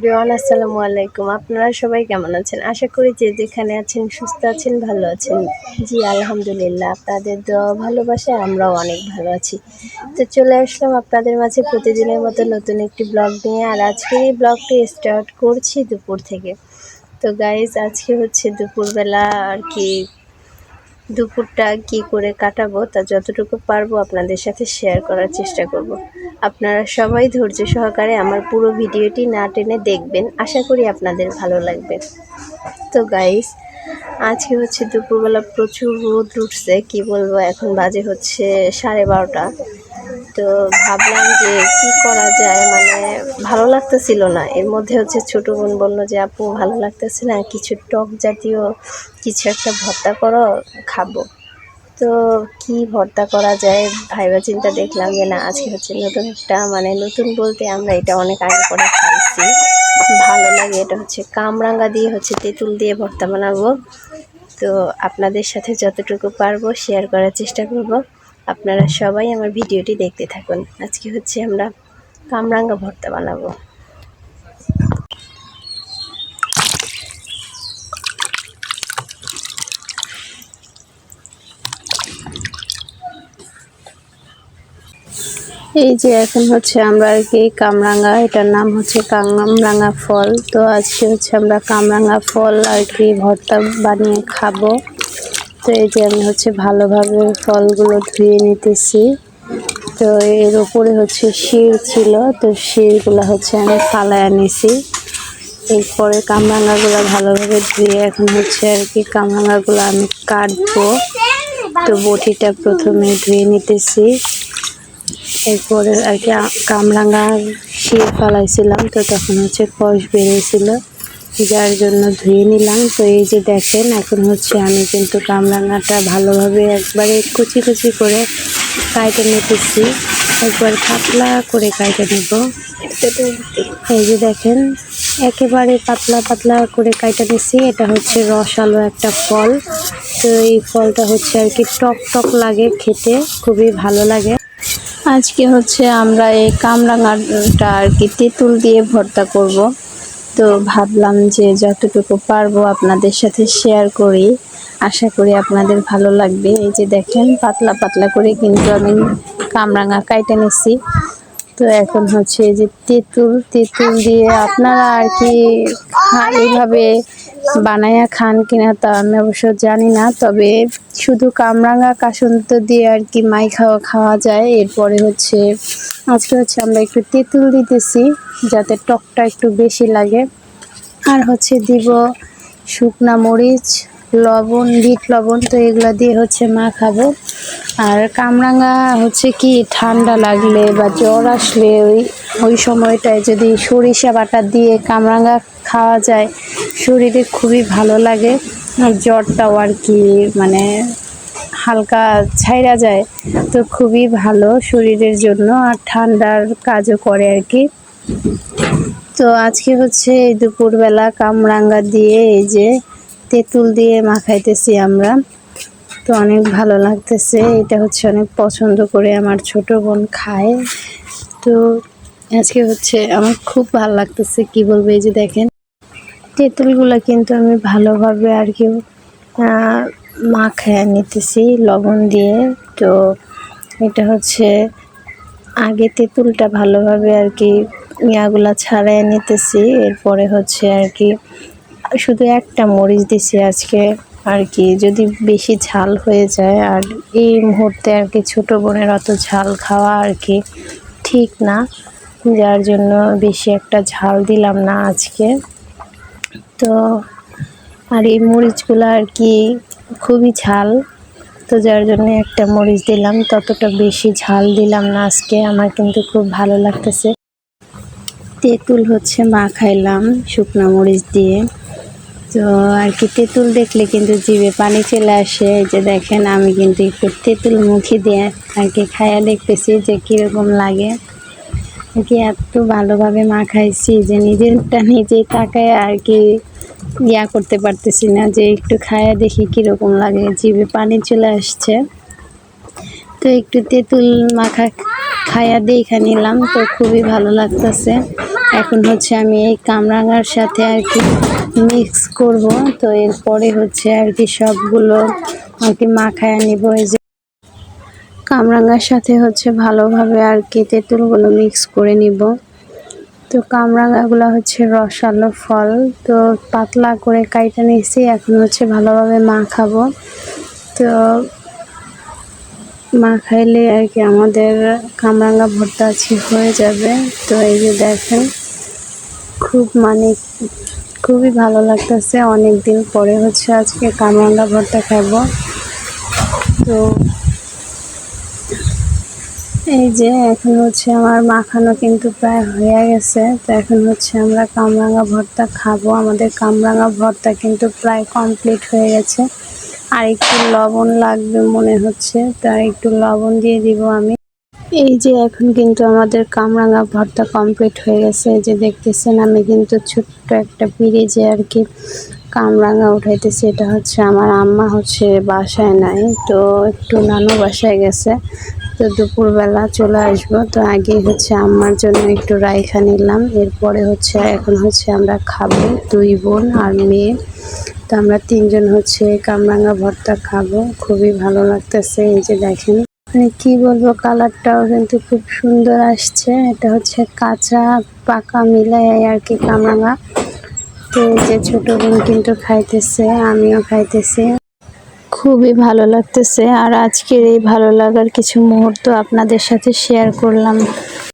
Everyone, আসসালামু আলাইকুম। আপনারা সবাই কেমন আছেন? আশা করি যে যেখানে আছেন, সুস্থ আছেন, ভালো আছেন। জি, আলহামদুলিল্লাহ, আপনাদের দোয়া ভালোবাসায় আমরাও অনেক ভালো আছি। তো চলে আসলাম আপনাদের মাঝে প্রতিদিনের মতো নতুন একটি ব্লগ নিয়ে। আর আজকের এই ব্লগটি স্টার্ট করছি দুপুর থেকে। তো গাইজ আজকে হচ্ছে দুপুরবেলা আর কি দুপুরটা কি করে কাটাবো তা যতটুকু পারব আপনাদের সাথে শেয়ার করার চেষ্টা করব। আপনারা সবাই ধৈর্য সহকারে আমার পুরো ভিডিওটি না টেনে দেখবেন। আশা করি আপনাদের ভালো লাগবে। তো গাইস আজকে হচ্ছে দুপুরবেলা প্রচুর রোদ উঠছে, কি বলব, এখন বাজে হচ্ছে সাড়ে বারোটা। তো ভাবলাম যে কি করা যায় মানে ভালো লাগতেছিল না। এর মধ্যে হচ্ছে ছোটো বোন বলল যে, আপু, ভালো লাগতেছে না, কিছু টক জাতীয় কিছু একটা ভর্তা করো, খাব। তো কি ভর্তা করা যায় ভাইবা চিন্তা দেখলাম যে, না, আজকে হচ্ছে নতুন একটা মানে নতুন বলতে আমরা এটা অনেক আগে করে খাইছি। ভালো লাগে, এটা হচ্ছে কামরাঙ্গা দিয়ে হচ্ছে তেঁতুল দিয়ে ভর্তা বানাবো। তো আপনাদের সাথে যতটুকু পারব শেয়ার করার চেষ্টা করব। আপনারা সবাই আমার ভিডিওটি দেখতে থাকুন। আজকে হচ্ছে আমরা কামরাঙ্গা ভর্তা বানাবো। এই যে এখন হচ্ছে আমরা আর কি কামরাঙ্গা, এটার নাম হচ্ছে কামরাঙ্গা ফল। তো আজকে হচ্ছে আমরা কামরাঙ্গা ফল আর কি ভর্তা বানিয়ে খাব। তো এই যে আমি হচ্ছে ভালোভাবে ফলগুলো ধুয়ে নিতেছি। তো এর উপরে হচ্ছে শির ছিল, তো শিরগুলো হচ্ছে আমি ফালায় নিছি। এরপরে কামরাঙ্গাগুলো ভালোভাবে ধুয়ে এখন হচ্ছে আর কি কামরাঙ্গাগুলো আমি কাটবো। তো বটিটা প্রথমে ধুয়ে নিতেছি। এরপরে আর কি কামরাঙ্গা শির ফালাইছিলাম, তো তখন হচ্ছে কষ বেরিয়েছিল। যার জন্য ধুয়ে নিলাম। তো এই যে দেখেন, এখন হচ্ছে আমি কিন্তু কামরাঙাটা ভালোভাবে একবারে কুচি কুচি করে কাইটে নিতেছি। একবার পাতলা করে কাইটে নেব। এই যে দেখেন, একেবারে পাতলা পাতলা করে কাইটে নিচ্ছি এটা হচ্ছে রসালো একটা ফল। তো এই ফলটা হচ্ছে আর কি টক টক লাগে খেতে, খুবই ভালো লাগে। আজকে হচ্ছে আমরা এই কামরাঙাটা আর কি তেঁতুল দিয়ে ভর্তা করব। তো ভাবলাম যে যতটুকু পারব আপনাদের সাথে শেয়ার করি। আশা করি আপনাদের ভালো লাগবে। এই যে দেখেন, পাতলা পাতলা করে কিন্তু আমি কামরাঙা কাইটে নিচ্ছি তো এখন হচ্ছে যে তেঁতুল তেঁতুল দিয়ে আপনারা আর কি এইভাবে বানায়া খান কিনা তা আমি অবশ্য জানি না, তবে শুধু কামরাঙা কাসন্ত দিয়ে আর কি মাই খাওয়া খাওয়া যায়। এরপরে হচ্ছে, আজকে হচ্ছে আমরা একটু তেঁতুল দিতেছি, যাতে টকটা একটু বেশি লাগে। আর হচ্ছে দিব শুকনা মরিচ, লবণ, বিট লবণ, তো এগুলো দিয়ে হচ্ছে মা খাব। আর কামরাঙা হচ্ছে কি, ঠান্ডা লাগলে বা জ্বর আসলে ওই ওই সময়টায় যদি সরিষা বাটা দিয়ে কামরাঙা খাওয়া যায় শরীরে খুবই ভালো লাগে। আর জ্বরটাও আর কি মানে হালকা ছাইরা যায়, তো খুবই ভালো শরীরের জন্য। আর ঠান্ডার কাজও করে আর কি। তো আজকে হচ্ছে দুপুরবেলা কামরাঙ্গা দিয়ে এই যে তেঁতুল দিয়ে মাখাইতেছি আমরা। তো অনেক ভালো লাগতেছে, এটা হচ্ছে অনেক পছন্দ করে আমার ছোট বোন খায়। তো আজকে হচ্ছে আমার খুব ভালো লাগতেছে, কি বলব এই যে দেখেন। তেঁতুলগুলো কিন্তু আমি ভালোভাবে আর কি মাখায় নিতেছি লবণ দিয়ে। তো এটা হচ্ছে আগে তেঁতুলটা ভালোভাবে আর কি ইয়াগুলা ছাড়াই নিতেছি। এরপরে হচ্ছে আর কি শুধু একটা মরিচ দিছি আজকে আর কি। যদি বেশি ঝাল হয়ে যায় আর এই মুহূর্তে আর কি ছোটো বোনের অত ঝাল খাওয়া আর কি ঠিক না। যার জন্য বেশি একটা ঝাল দিলাম না আজকে। তো আর এই মরিচগুলো আর কি খুবই ঝাল। তো যার জন্য একটা মরিচ দিলাম, ততটা বেশি ঝাল দিলাম না আজকে, আমার কিন্তু খুব ভালো লাগতেছে। তেঁতুল হচ্ছে মা খাইলাম শুকনো মরিচ দিয়ে। তো আর কি তেঁতুল দেখলে কিন্তু জিভে পানি চলে আসে। যে দেখেন, আমি কিন্তু একটু তেঁতুল মুখে দিয়ে আর কি খাইয়া দেখতেছি যে কীরকম লাগে। আর কি এত ভালোভাবে মা খাইছি যে নিজেরটা নিজেই তাকায় আর কি ইয়া করতে পারতেছি না যে একটু খায়া দেখি কীরকম লাগে। জিভে পানি চলে আসছে। তো একটু তেঁতুল মাখা খায়া দেখে নিলাম, তো খুবই ভালো লাগতেছে। এখন হচ্ছে আমি এই কামরাঙার সাথে আর কি মিক্স করব। তো এরপরে হচ্ছে আর কি সবগুলো আর কি মাখায় নিব। এই যে কামরাঙার সাথে হচ্ছে ভালোভাবে আর কি তেঁতুলগুলো মিক্স করে নিব। তো কামরাঙাগুলো হচ্ছে রসালো ফল। তো পাতলা করে কাইটা নিয়েছি, এখন হচ্ছে ভালোভাবে মাখাবো। তো মা খাইলে আর কি আমাদের কামরাঙা ভর্তা আছে হয়ে যাবে। তো এই যে দেখেন, খুব মানে খুবই ভালো লাগতেছে। অনেক দিন পরে হচ্ছে আজকে কামরাঙ্গা ভর্তা খাব। তো এই যে এখন হচ্ছে আমার মাখানো কিন্তু প্রায় হয়ে গেছে। তো এখন হচ্ছে আমরা কামরাঙা ভর্তা খাব। আমাদের কামরাঙা ভর্তা কিন্তু প্রায় কমপ্লিট হয়ে গেছে। আর একটু লবণ লাগবে মনে হচ্ছে। তার একটু লবণ দিয়ে দিব আমি। এই যে এখন কিন্তু আমাদের কামরাঙা ভর্তা কমপ্লিট হয়ে গেছে। এই যে দেখতেছেন, আমি কিন্তু ছোট্ট একটা পিরিজে আর কি কামরাঙা উঠাইতেছি, এটা হচ্ছে আমার আম্মা হচ্ছে বাসায় নাই, তো একটু নানু বাসায় গেছে, তো দুপুরবেলা চলে আসব। তো আগে হচ্ছে আম্মার জন্য একটু রাইখা নিলাম, এরপরে হচ্ছে এখন হচ্ছে আমরা খাব, দুই বোন আর মেয়ে। তো আমরা তিনজন হচ্ছে কামরাঙা ভর্তা খাব, খুবই ভালো লাগতেছে, এই যে দেখেন। মানে কি বলব, কালারটাও কিন্তু খুব সুন্দর আসছে, এটা হচ্ছে কাঁচা পাকা মিলাই আর কি কামরাঙা। তো যে ছোট বোন কিন্তু খাইতেছে, আমিও খাইতেছি। খুবই ভালো লাগতেছে। আর আজকের এই ভালো লাগার কিছু মুহূর্ত আপনাদের সাথে শেয়ার করলাম।